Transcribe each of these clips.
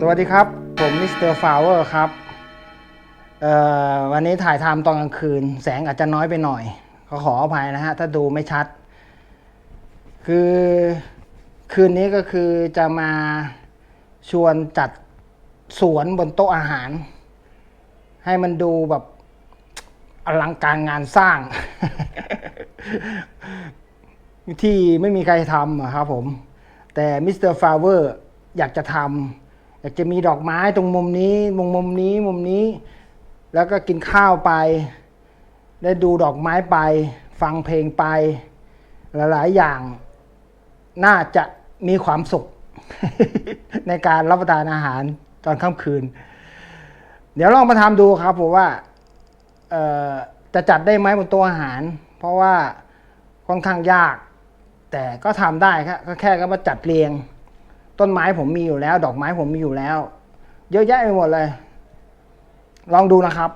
สวัสดีครับ ผมมิสเตอร์ฟลาวเวอร์ครับวันนี้ถ่ายทำตอนกลางคืน แสงอาจจะน้อยไปหน่อยขอขออภัยนะฮะ ถ้าดูไม่ชัด คือคืนนี้ก็คือจะมาชวนจัดสวนบนโต๊ะอาหาร ให้มันดูแบบอลังการงานสร้าง ที่ไม่มีใครทำครับผม แต่มิสเตอร์ฟาเวอร์อยากจะทำ อยากจะมีดอกไม้ตรงมุมนี้ มุมมุมนี้มุมนี้ แล้วก็กินข้าวไป ได้ดูดอกไม้ไป ฟังเพลงไป หลายๆอย่าง น่าจะมีความสุข ในการรับประทานอาหารตอนค่ำคืน เดี๋ยวลองมาทำดูครับผมว่าจะจัดได้ไหมบนโต๊ะอาหาร เพราะว่าค่อนข้างยาก แต่ก็ทำได้ครับก็แค่ก็มาจัดเรียง ต้นไม้ผมมีอยู่แล้ว ดอกไม้ผมมีอยู่แล้ว เยอะแยะไปหมดเลย ลองดูนะครับ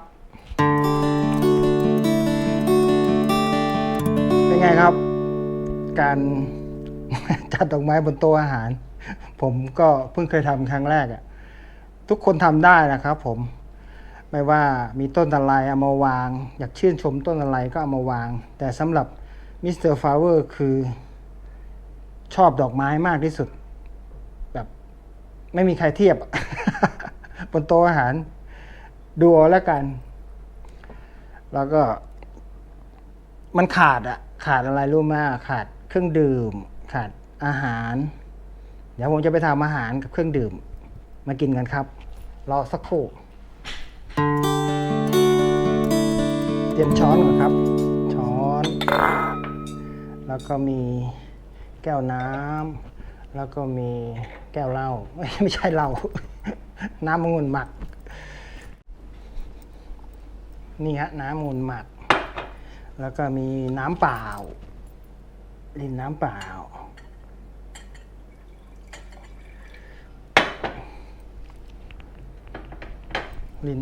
เป็นไงครับ การจัดดอกไม้บนโต๊ะอาหาร ผมก็เพิ่งเคยทำครั้งแรกอะทุกคนทำได้นะครับ ผมไม่ว่ามีต้นอะไรเอามาวาง อยากชื่นชมต้นอะไรก็เอามาวาง แต่สำหรับมิสเตอร์ฟลาเวอร์คือชอบดอกไม้มากที่สุด ไม่มีใครเทียบ บนโต๊ะอาหาร ดูเอาแล้วกัน แล้วก็ มันขาดอะขาดอะไรรู้ไหมขาดเครื่องดื่ม ขาดอาหาร เดี๋ยวผมจะไปทำอาหารกับเครื่องดื่ม มากินกันครับ รอสักครู่เตรียมช้อนก่อนครับ ช้อน แล้วก็มีแก้วน้ำ แล้วก็มีแก้วเหล้าไม่ใช่เหล้าน้ำองุ่นหมัก นี่ฮะน้ำองุ่นหมัก แล้วก็มีน้ำเปล่า ลินน้ำเปล่า ลิน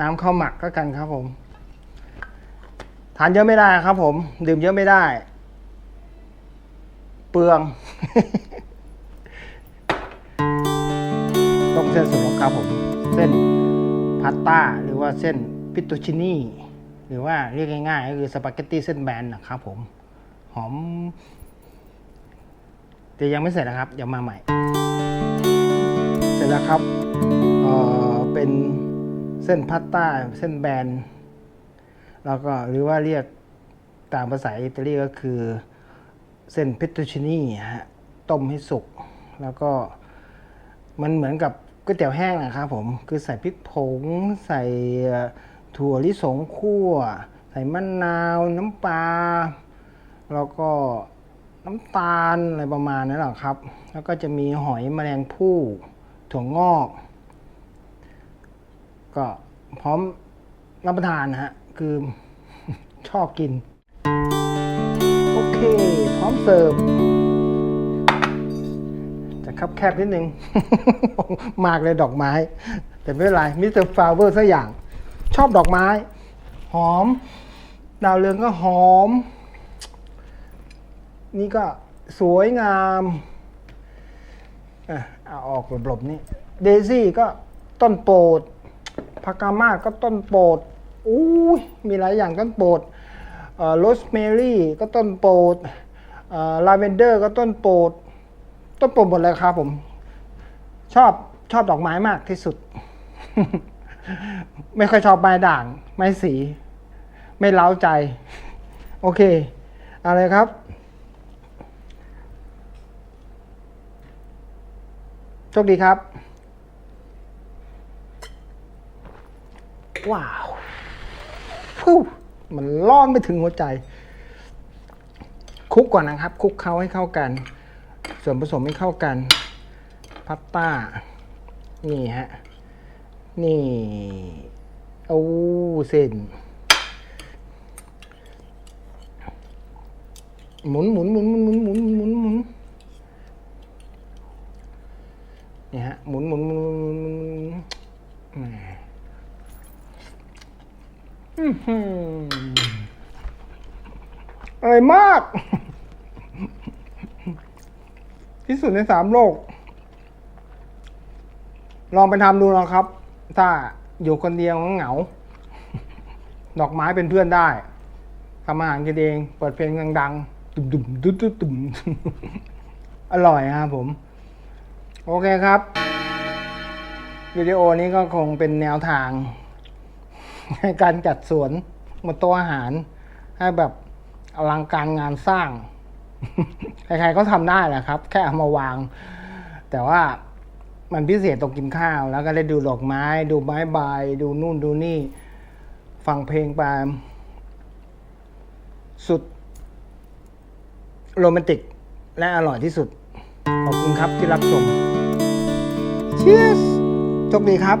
น้ำข้าวหมักก็กันครับผม ทานเยอะไม่ได้ครับผม ดื่มเยอะไม่ได้ ปลือง ต้องเส้นสมครับผม เส้นพาสต้าหรือว่าเส้นปิตตูชินี่ หรือว่าเรียกง่ายๆก็คือสปาเกตตี้เส้นแบนนะครับผม หอมแต่ยังไม่เสร็จนะครับเดี๋ยวมาใหม่ เสร็จแล้วครับเอ่อเป็นเส้นพาสต้าเส้นแบนแล้วก็หรือว่าเรียกตามภาษาอิตาลีก็คือ เส้นเพตตูชินี่ฮะต้มให้สุก แล้วก็มันเหมือนกับก๋วยเตี๋ยวแห้งนะครับผม คือใส่พริกผง ใส่ถั่วลิสงคั่ว ใส่มะนาว น้ำปลา แล้วก็น้ำตาลอะไรประมาณนั้นหละครับ แล้วก็จะมีหอยแมลงภู่ถั่วงอก ก็พร้อมรับประทานนะฮะ คือชอบกิน โอเค พร้อมเสิร์ฟ จะคับแคบนิดนึง มากเลยดอกไม้ แต่ไม่เป็นไรมิสเตอร์ฟลาเวอร์สักอย่าง ชอบดอกไม้ หอม ดาวเรืองก็หอม นี่ก็สวยงามอะเอาออกหลบๆนี่ เดซี่ก็ต้นโปรดพากามาก็ต้นโปรดอู้ยมีหลายอย่างต้นโปรด โรสแมรี่ก็ต้นโปรดลาเวนเดอร์ก็ต้นโปรด ต้นโปรดหมดเลยครับผม ชอบชอบดอกไม้มากที่สุด ไม่ค่อยชอบไม้ด่าง ไม้สี ไม่เล้าใจ โอเค อะไรครับ โชคดีครับ ว้าวฟู้ มันร้อนไปถึงหัวใจ คุกก่อนนะครับ คุกเคล้าให้เข้ากัน ส่วนผสมให้เข้ากันพาสต้า นี่ฮะ นี่โอ้เส้นหมุนหมุนหมุนหมุนหมุนหมุนหมุนหมุนนี่ฮะหมุนหมุนหมุนหมุนหมุนหมุนแหม อร่อยมาก ที่สุดในสามโลก ลองไปทำดูนะครับ ถ้าอยู่คนเดียวเหงา ดอกไม้เป็นเพื่อนได้ทำอาหารกินเอง เปิดเพลงดังๆ ตุ่มตุ่มๆตุ้มตุ้มตุ้มอร่อยครับผม โอเคครับ วิดีโอนี้ก็คงเป็นแนวทาง การจัดสวนบนโต๊ะอาหาร ให้แบบอลังการงานสร้าง ใครๆก็ทำได้แหละครับ แค่เอามาวาง แต่ว่ามันพิเศษตรงกินข้าว แล้วก็ได้ดูดอกไม้ ดูไม้ใบดูนู่นดูนี่ ฟังเพลงไปสุดโรแมนติก และอร่อยที่สุด ขอบคุณครับที่รับชม Cheers โชคดีครับ